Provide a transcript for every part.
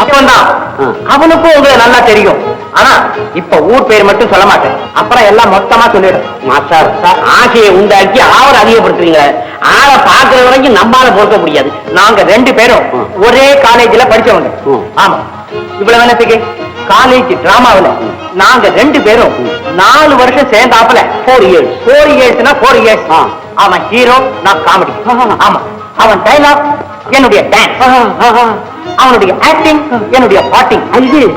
அப்பந்தான். அவனுக்கும் உங்களை நல்லா தெரியும். ஆனா இப்ப ஊர் பேர் மட்டும் சொல்ல மாட்டேன். அப்புறம் எல்லாம் மொத்தமா சொல்லிடும் மாஸ்டர். ஆசையை உண்டாக்கி ஆவரை அதிகப்படுத்துறீங்க ஆளை பாக்குற வரைக்கும் நம்பால பொறுக்க முடியாது. நாங்க ரெண்டு பேரும். ஒரே காலேஜ்ல படிச்சவங்க. ஆமா. இவ்வளவு நேரத்துக்கு காலேஜ் டிராமாவுல. நாங்க ரெண்டு பேரும் நாலு வருஷம் சேர்ந்தாப்புல. ஃபோர் இயர்ஸ் ஃபோர் இயர்ஸ்னா ஃபோர் இயர்ஸ். அவன் ஹீரோ நான் காமெடி ஆமா. அவன் டைலாக் என்னுடைய டான்ஸ் அவனுடைய ஆக்டிங் என்னுடைய பாட்டிங்.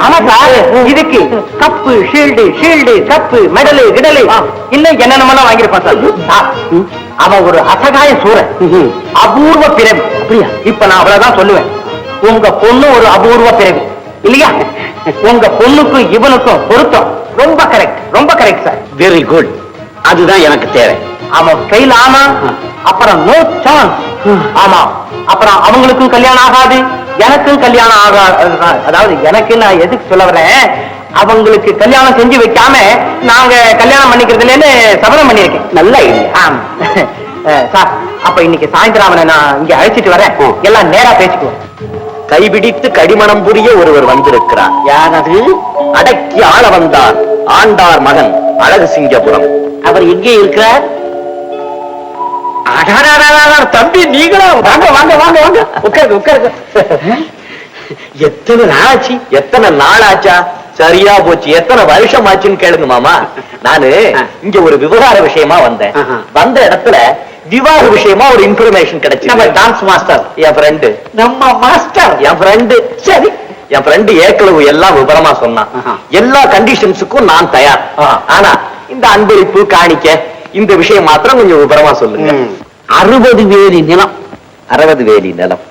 ஆனா சார் இதுக்கு cup shield shield cup medal கிடலு. இன்னும் என்னென்னமெல்லாம் வாங்கியிருப்பான் சார் சார், அவன் ஒரு அசகாய சூரன். அபூர்வ பிறவி அப்படியா? இப்ப நான் அவ்வளவுதான் சொல்லுவேன். உங்க பொண்ணு ஒரு அபூர்வ பிறவி இல்லையா? உங்க பொண்ணுக்கும் இவனுக்கும் பொருத்தம். ரொம்ப கரெக்ட் ரொம்ப கரெக்ட் சார் வெரி குட் அதுதான் எனக்கு தேவை. அவன் ஃபெயில் ஆனா அப்புறம் நோ சான்ஸ் ஆமா. அப்புறம் அவங்களுக்கும் கல்யாணம் ஆகாது எனக்கும் கல்யாணம் ஆகாது அதாவது எனக்கு நான் எதுக்கு சொல்ல வரேன் அவங்களுக்கு கல்யாணம் செஞ்சு வைக்காம நாங்க கல்யாணம் பண்ணிக்கிறதுலன்னு சபதம் பண்ணியிருக்கேன். நல்ல ஐடியா சார் அப்ப இன்னைக்கு சாயந்தரம் அவனை நான் இங்க அழைச்சிட்டு வரேன். எல்லாம் நேரா பேசிக்குவோம். கைபிடித்து கடிமணம் புரிய ஒருவர் வந்திருக்கிறார். யார் அது? அடக்கி ஆள வந்தார் ஆண்டார் மகன் அழகு சிங்கபுரம். அவர் எங்கே இருக்கிறார்? தம்பி நீங்களா? வாங்க வாங்க வாங்க வாங்க. உட்காருங்க உட்காருங்க. எத்தனை நாளாச்சு? எத்தனை நாளாச்சா? சரியா போச்சு. எத்தனை வருஷம் ஆச்சுன்னு கேளுங்க மாமா. நானு இங்க ஒரு விவகார விஷயமா வந்தேன். வந்த இடத்துல விவாக விஷயமா ஒரு இன்ஃபர்மேஷன் கிடைச்சு. நம்ம டான்ஸ் மாஸ்டர் என் ஃப்ரெண்டு நம்ம மாஸ்டர் என் ஃப்ரெண்டு சரி. என் ஃப்ரெண்டு ஏக்களவு எல்லாம் விவரமா சொன்னான். எல்லா கண்டிஷன்ஸுக்கும் நான் தயார். ஆனா இந்த அன்பளிப்பு காணிக்க இந்த விஷயம் மாத்திரம் கொஞ்சம் விவரமா சொல்லுங்க. அறுபது வேலி நிலம். அறுபது வேலி நிலம்.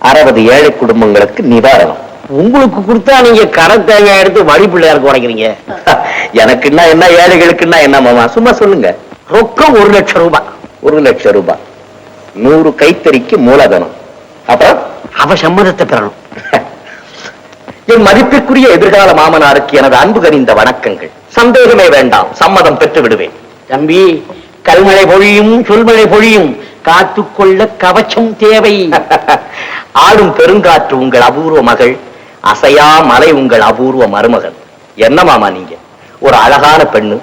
அறுபது ஏழை குடும்பங்களுக்கு நிவாரணம். உங்களுக்கு கொடுத்தா நீங்க கரை தேங்காய் எடுத்து வழி பிள்ளையாருக்கு உடைக்கிறீங்க. எனக்குன்னா என்ன ஏழைகளுக்குன்னா என்ன மாமா? சும்மா சொல்லுங்க. ரொக்கம் ஒரு லட்சம் ரூபாய் ஒரு லட்சம் ரூபாய் நூறு கைத்தறிக்கு மூலதனம். அப்புறம்? அவ சம்மதத்தை பெறணும். என் மதிப்பிற்குரிய எதிர்கால மாமனாருக்கு எனது அன்பு கனிந்த வணக்கங்கள். சந்தேகமே வேண்டாம் சம்மதம் பெற்று விடுவேன் தம்பி கல்மழை பொழியும் சொல்மழை பொழியும் காத்துக்கொள்ள கவச்சம் தேவை. ஆடும் பெருங்காற்று உங்கள் அபூர்வ மகள் அசையா மலை உங்கள் அபூர்வ மருமகன் என்ன மாமா நீங்க? ஒரு அழகான பெண்ணு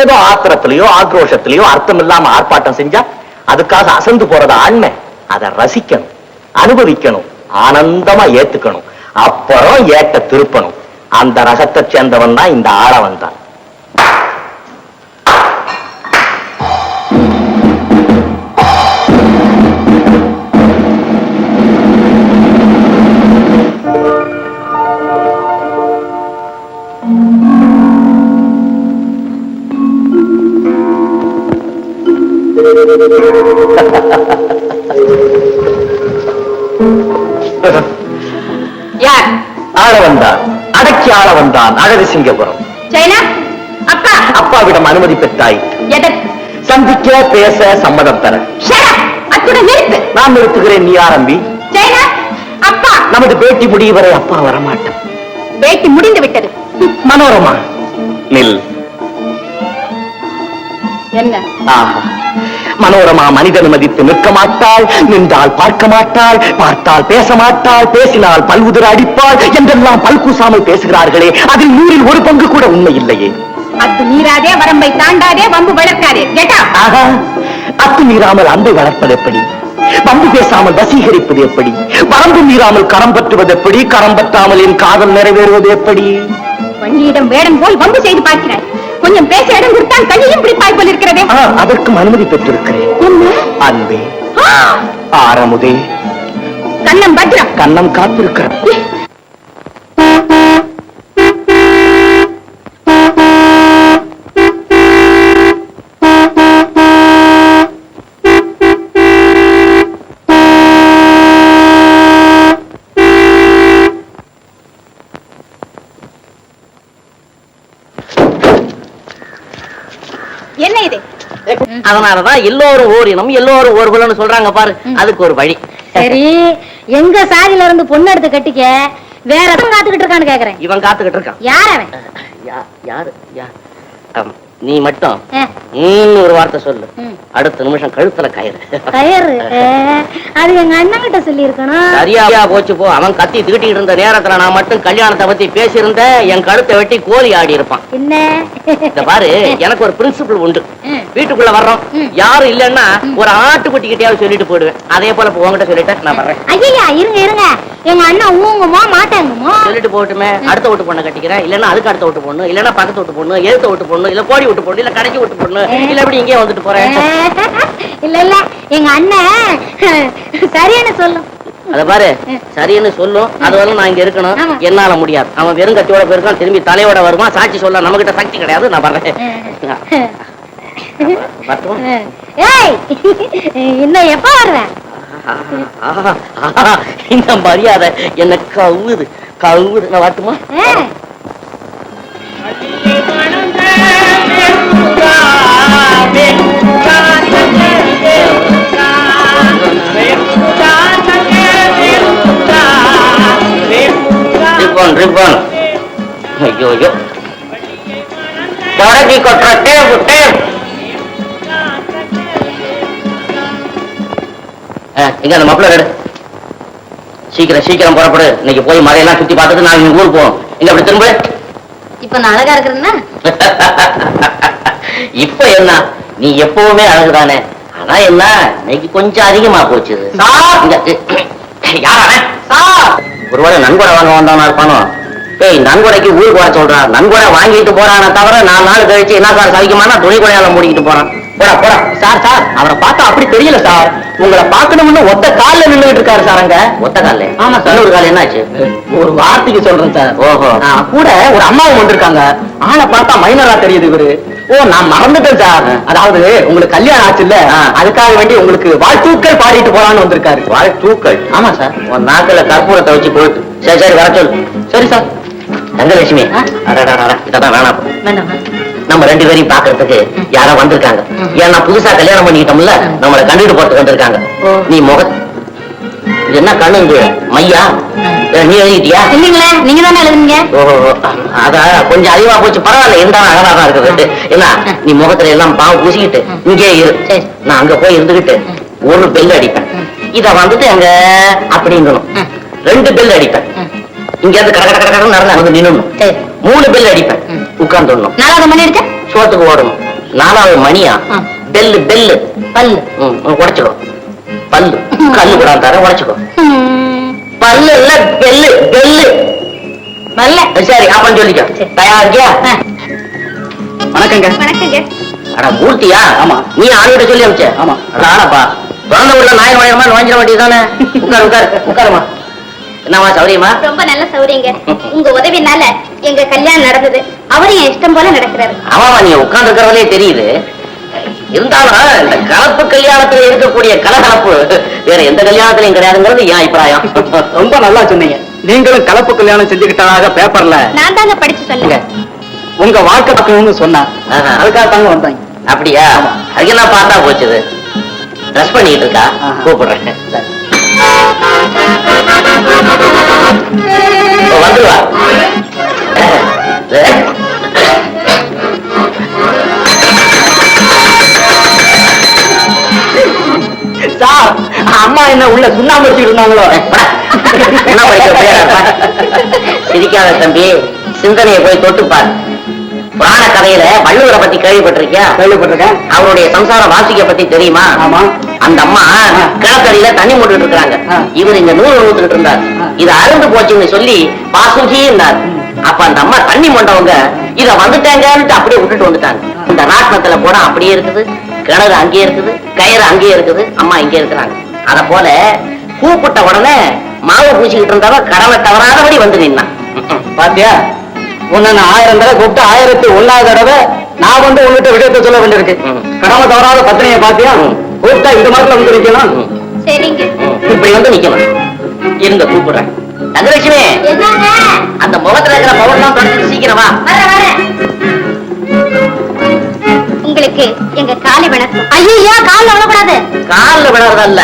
ஏதோ ஆத்திரத்திலேயோ ஆக்ரோஷத்திலேயோ அர்த்தம் இல்லாம ஆர்ப்பாட்டம் செஞ்சா அதுக்காக அசந்து போறது ஆண்மை? அதை ரசிக்கணும் அனுபவிக்கணும் ஆனந்தமா ஏத்துக்கணும் அப்புறம் ஏட்ட திருப்பணும். அந்த ரகத்தை சேர்ந்தவன் தான் இந்த ஆளவன் தான். யார்? ஆள வந்தான். அடக்கி ஆள வந்தான். அழகு சிங்கபுரம். சைனா அப்பா? அப்பாவிடம் அனுமதி பெற்றாய். சந்திக்க பேச சம்மதம் தர. ஷட் அத்துடன் நிறுத்து. நான் நிறுத்துகிறேன் நீ ஆரம்பி. அப்பா? நமது பேட்டி முடியும் வரை அப்பா வரமாட்டான் வேட்டி முடிந்து விட்டது. மனோரமா? நில். என்ன? ஆஹா. மனோரமா மனிதன் மதித்து நிற்க மாட்டாள் நின்றால் பார்க்க மாட்டாள் பார்த்தால் பேச மாட்டாள் பேசினால் பல்வுதிர அடிப்பாள் என்றெல்லாம் பல்கூசாமல் பேசுகிறார்களே அதில் நூறில் ஒரு பங்கு கூட உண்மை இல்லையே. அத்து மீறாதே வரம்பை தாண்டாதே வம்பு வளர்க்காதே. அத்து மீறாமல் அன்பை வளர்ப்பது எப்படி? வம்பு பேசாமல் வசீகரிப்பது எப்படி? வரம்பு மீறாமல் கரம் பற்றுவது எப்படி? கரம் பற்றாமல் என் காதல் நிறைவேறுவது எப்படி? வண்டியிடம் வேடம் போல் வம்பு செய்து பார்க்கிறாய். கொஞ்சம் பேச இடம் கொடுத்தால் கையையும் பிடிப்பாய் போல் இருக்கிறதே. அதற்கும் அனுமதி பெற்றிருக்கிறேன். அன்பே. ஆ! ஆரமுதே. கண்ணம் பத்திரம். கண்ணம் காத்திருக்கிறார் என்ன இது அதனாலதான் எல்லோரும் ஓரினம் எல்லோரும் ஒரு குலம்னு சொல்றாங்க பாரு. அதுக்கு ஒரு வழி. சரி எங்க சாதியில இருந்து பொண்ணு எடுத்து கட்டிக்க வேற எதுவும் காத்துக்கிட்டு இருக்கான்னு கேக்குறேன். இவன் காத்துக்கிட்டு இருக்கான். யார் அவன்? யாரு? யா- அம், நீ மட்டும். ஒரு வார்த்தை சொல்லு. அடுத்த நிமிஷம் கழுத்துல கயிறு. கயிறு? அது எங்க அண்ணன் கிட்ட சொல்லி இருக்கணும் சரியா போச்சு போ. அவன் கத்தி தீட்டிட்டு இருந்த நேரத்துல நான் மட்டும் கல்யாணத்தை பத்தி பேசியிருந்தேன். என் கழுத்தை வெட்டி கோழி ஆடி இருப்பான். என்ன? இந்த பாரு எனக்கு ஒரு பிரின்சிபல் உண்டு. வீட்டுக்குள்ள வர்றோம். யாரும் இல்லைன்னா ஒரு ஆட்டுக்குட்டி கிட்டயாவது சொல்லிட்டு போயிடுவேன். அதே போல உங்ககிட்ட சொல்லிட்டேன். நான் வர்றேன். ஐயா இருங்க இருங்க. எங்க அண்ணன் ஊங்குமோ மாட்டாங்குமோ? சொல்லிட்டு போட்டுமே அடுத்த வீட்டு பொண்ணை கட்டிக்கிறேன். இல்லன்னா அதுக்கு அடுத்த வீட்டு பொண்ணு இல்லன்னா பக்கத்து வீட்டு பொண்ணு எழுத்த வீட்டு பொண்ணு இல்ல கோடி வீட்டு பொண்ணு இல்ல கடைக்கு வீட்டு பொண்ணு இல்ல இப்படி இங்கே வந்துட்டு போறேன்? இல்ல இல்ல எங்க அண்ணன் சரியான சொல்லும். அத பாரு சரின்னு சொல்லும். அது நான் இங்க இருக்கணும். என்னால முடியாது. அவன் வெறும் கத்தியோட போயிருக்கான் திரும்பி தலையோட வருவான். சாட்சி சொல்ல நம்ம கிட்ட சக்தி கிடையாது நான்? ஏய் இன்னும் எப்ப வருவேன்? இந்த மரியாதை என்ன கவுது கவுது நான் வரட்டுமா? Ribbon ribbon. ஐயோ ஐயோ தொடக்கி கொட்டுற டேப் டேப் இங்க அந்த மப்பிள எடு சீக்கிரம் சீக்கிரம் புறப்படு. இன்னைக்கு போய் மழையெல்லாம் சுத்தி பார்த்துட்டு நாளைக்கு ஊருக்கு போகணும். இங்க அப்படி திரும்ப. இப்ப நான் அழகா இருக்கிறேன்னா? இப்ப என்ன? நீ எப்பவுமே அழகுதானே ஆனா என்ன? இன்னைக்கு கொஞ்சம் அதிகமா போச்சு. இங்க, யார் அவன்? ஒருவேளை நன்கொடை வாங்க வந்தவனா இருப்பானோ? ஏய் நன்கொடைக்கு ஊருக்கு வர சொல்றான் நன்கொடை வாங்கிட்டு போறானே தவிர நாலு நாள் கழிச்சு என்ன சார் சவிக்குமானா துணி கொடையால மூடிக்கிட்டு போறான். போடா போடா. சார் சார் அவரை பார்த்தா அப்படி தெரியல சார். உங்களை பார்க்கணும்னு ஒத்த கால்ல நின்னுட்டு இருக்காரு சார் அங்க. ஒத்த கால்ல? ஆமா சார். ஒரு கால் என்னாச்சு? ஒரு வார்த்தைக்கு சொல்றேன் சார். ஓஹோ. கூட ஒரு அம்மாவும் வந்திருக்காங்க. ஆளை பார்த்தா மைனரா தெரியுது இவரு. ஓ நான் மறந்துட்டேன் சார். அதாவது உங்களுக்கு கல்யாணம் ஆச்சு இல்ல அதுக்காக வேண்டி உங்களுக்கு வாழ்த்தூக்கள் பாடிட்டு போலான்னு வந்திருக்காரு. வாழ்த்தூக்கள்? ஆமா சார். உன் நாக்குல கற்பூரத்தை வச்சு போட்டு. சரி சரி வர சொல்லு. சரி சார். தங்கலட்சுமி வேணாம் நம்ம ரெண்டு பேரையும் பாக்குறதுக்கு யாரோ வந்திருக்காங்க. ஏன்னா புதுசா கல்யாணம் பண்ணிக்கிட்டோம்ல நம்மளை கண்டுட்டு போறதுக்கு வந்திருக்காங்க. ஓ. நீ முக என்ன கண்ணு இது மையா? நீ எழுதிட்டியா? இல்லீங்களே நீங்க தானே எழுதுனீங்க? ஓஹோ அத கொஞ்சம் அதிகமா போச்சு பரவாயில்ல இருந்தாலும் அழகா தான் இருக்குது. என்ன நீ முகத்துல எல்லாம் பாவம் பூசிக்கிட்டு இங்கே இரு. நான் அங்க போய் இருந்துகிட்டு ஒரு பெல் அடிப்பேன். இத வந்துட்டு அங்க அப்படிங்கணும். ரெண்டு பெல் அடிப்பேன். இங்க இருந்து கட கட நடந்து அங்க சரி. மூணு பெல் அடிப்பேன். உட்கார்ந்துடணும். நாலாவது மணி அடிச்சா? சோத்துக்கு ஓடணும். நாலாவது மணியா. Bell bell. பல்லு. உடைச்சுக்கோ. பல்லு. கல்லு கூட தர உடைச்சுக்கோ. பல்லு இல்ல பெல்லு பெல்லு. நல்ல சரி அப்பன்னு சொல்லிக்கோ. சரி. தயாரிக்கியா ஆ. வணக்கங்க. வணக்கங்க. அட மூர்த்தியா? ஆமா. நீ ஆளுகிட்ட சொல்லி அமிச்ச ஆமா. ஆனப்பா பிறந்த வீட்டுல நாய் நுழையமா நுழைஞ்சிட வேண்டியதானே உட்காரு உட்காரு உட்காருமா. என்னம்மா சௌரியமா ரொம்ப நல்ல சௌரியங்க. உங்க உதவினால எங்க கல்யாணம் நடந்தது. அவரும் என் இஷ்டம் போல நடக்கிறாரு. ஆமாமா நீ உட்கார்ந்து இருக்கிறவளே தெரியுது. இருந்தாலும் இந்த கலப்பு கல்யாணத்துல இருக்கக்கூடிய கலகலப்பு வேற எந்த கல்யாணத்திலையும் கிடையாதுங்கிறது என் அபிப்பிராயம். ரொம்ப நல்லா சொன்னீங்க. நீங்களும் கலப்பு கல்யாணம் செஞ்சுக்கிட்டதாக பேப்பர்ல நான் தாங்க படிச்சு சொன்னேன். உங்க வாழ்க்கை பார்க்கணும்னு சொன்னா. அதுக்காக தாங்க வந்தாங்க அப்படியா? அதுக்கு என்ன பார்த்தா போச்சுது? ட்ரெஸ் பண்ணிட்டு இருக்கா? ஆஹா. கூப்பிடுறேன். வந்துருவா. அம்மா என்ன உள்ள சுண்ணாம்பு இருந்தாங்களோ? சிரிக்காத தம்பி சிந்தனையை போய் தொட்டு பாரு புராண கதையில வள்ளுவரை பத்தி கேள்விப்பட்டிருக்கியா? கேள்விப்பட்டிருக்கேன். அவருடைய சம்சார வாசிக்க பத்தி தெரியுமா? ஆமா. அந்த அம்மா கிழக்கடியில தண்ணி மூட்டுட்டு இருக்காங்க. இவர் இங்க நூறு ஊத்துக்கிட்டு இருந்தார். இது அருந்து போச்சுன்னு சொல்லி பாசுகி இருந்தார். அப்ப அந்த அம்மா தண்ணி மொண்டவங்க இத வந்துட்டாங்கன்னு அப்படியே விட்டுட்டு வந்துட்டாங்க. இந்த ராட்டினத்துல கூட அப்படியே இருக்குது கிணறு அங்கேயே இருக்குது கயிறு அங்கேயே இருக்குது அம்மா இங்கே இருக்கிறாங்க. அத போல கூப்பிட்ட உடனே மாவு பூசிக்கிட்டு இருந்தவ கடமை தவறாதபடி வந்து நின்னான் பாத்தியா? உன்னை நான் ஆயிரம் தடவை கூப்பிட்டு ஆயிரத்தி ஒன்னாவது தடவை நான் வந்து உங்ககிட்ட விடயத்தை சொல்ல வேண்டியிருக்கு. கடமை தவறாத பத்தினியை பாத்தியா. கூப்பிட்டா இந்த மாதிரி வந்து நிக்கணும். சரிங்க. இப்படி வந்து நிக்கணும். இருங்க கூப்பிடுறேன். தங்கலட்சுமி என்னங்க? அந்த முகத்துல இருக்கிற பவர்லாம் தொடச்சு சீக்கிரம் வா. வர வர உங்களுக்கு எங்க ஐயோ கால்ல விழக்கூடாது. கால்ல விழறதல்ல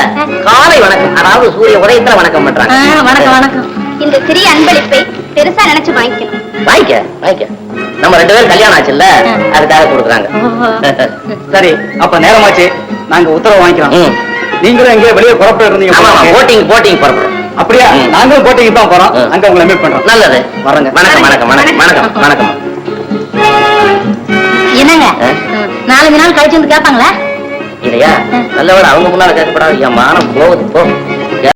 காலை வணக்கம். அதாவது சூரிய உதயத்துல வணக்கம் பண்றாங்க. வணக்கம் வணக்கம். இந்த சிறிய அன்பளிப்பை பெருசா நினைச்சு வாங்கிக்கணும். வாங்கிக்க வாங்கிக்க. நம்ம ரெண்டு பேரும் கல்யாணம் ஆச்சுல்ல? அதுக்காக கொடுக்குறாங்க. சரி அப்ப நேரமாச்சு. நாங்க உத்தரவு வாங்கிக்கிறோம். நீங்களும் எங்கேயோ வெளியே புறப்பட்டு இருந்தீங்க. போட்டிங் போட்டிங் புறப்படும். அப்படியா. நாங்களும் போட்டிக்கு தான் போறோம். அங்க உங்களை மீட் பண்றோம். நல்லது. வரேங்க. வணக்கம் வணக்கம் வணக்கம் வணக்கம். வணக்கம். என்னங்க? நாலஞ்சு நாள் கழிச்சு வந்து கேட்பாங்களா இல்லையா? நல்லவேளை அவங்க முன்னால கேட்கப்படாது என் மானம் போகுது போ.